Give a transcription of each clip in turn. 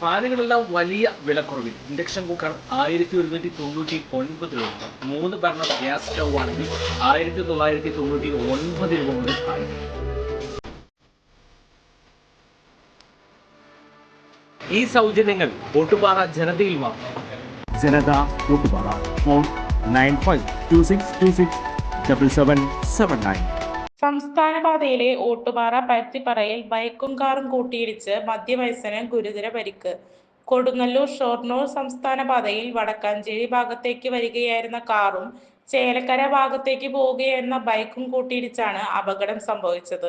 ഫാനുകളെല്ലാം വലിയ വിലക്കുറവിൽ. Induction cooker ആയിരത്തി ഒരുന്നൂറ്റി തൊണ്ണൂറ്റി ഒൻപത് രൂപ മൂന്ന് ബർണർ ഗ്യാസ് സ്റ്റൗ ആണെങ്കിൽ ആയിരത്തി തൊള്ളായിരത്തി തൊണ്ണൂറ്റി ഒൻപത് രൂപ മുതൽ ഈ സൗജന്യങ്ങൾ ഒട്ടുപാറ ജനതയിൽ മാത്രം Janatha Ottupara phone nine five two six two six double seven seven nine. സംസ്ഥാന പാതയിലെ ഓട്ടുപാറ പരുത്തിപ്പറയിൽ ബൈക്കും കാറും കൂട്ടിയിടിച്ച് മധ്യവയസ്സന് ഗുരുതര പരിക്ക്. കൊടുങ്ങല്ലൂർ ഷൊർണൂർ സംസ്ഥാന പാതയിൽ വടക്കാഞ്ചേരി ഭാഗത്തേക്ക് വരികയായിരുന്ന കാറും ചേലക്കര ഭാഗത്തേക്ക് പോവുകയായിരുന്ന ബൈക്കും കൂട്ടിയിടിച്ചാണ് അപകടം സംഭവിച്ചത്.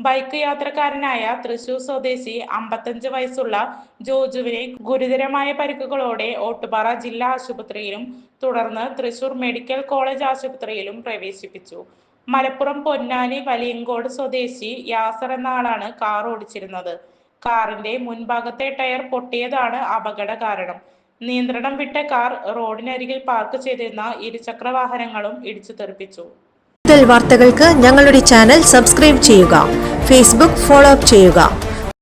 ബൈക്ക് യാത്രക്കാരനായ തൃശൂർ സ്വദേശി അമ്പത്തഞ്ച് വയസ്സുള്ള ജോജുവിനെ ഗുരുതരമായ പരിക്കുകളോടെ ഓട്ടുപാറ ജില്ലാ ആശുപത്രിയിലും തുടർന്ന് തൃശൂർ മെഡിക്കൽ കോളേജ് ആശുപത്രിയിലും പ്രവേശിപ്പിച്ചു. മലപ്പുറം പൊന്നാനി വലിയങ്കോട് സ്വദേശി യാസർ എന്ന ആളാണ് കാർ ഓടിച്ചിരുന്നത്. കാറിന്റെ മുൻഭാഗത്തെ ടയർ പൊട്ടിയതാണ് അപകട കാരണം. നിയന്ത്രണം വിട്ട കാർ റോഡിനരികിൽ പാർക്ക് ചെയ്തിരുന്ന ഇരുചക്ര വാഹനങ്ങളും ഇടിച്ചു തെറിപ്പിച്ചു. കൂടുതൽ വാർത്തകൾക്ക് ഞങ്ങളുടെ ചാനൽ സബ്സ്ക്രൈബ് ചെയ്യുക. ഫേസ്ബുക്ക് ഫോളോ അപ്പ് ചെയ്യുക.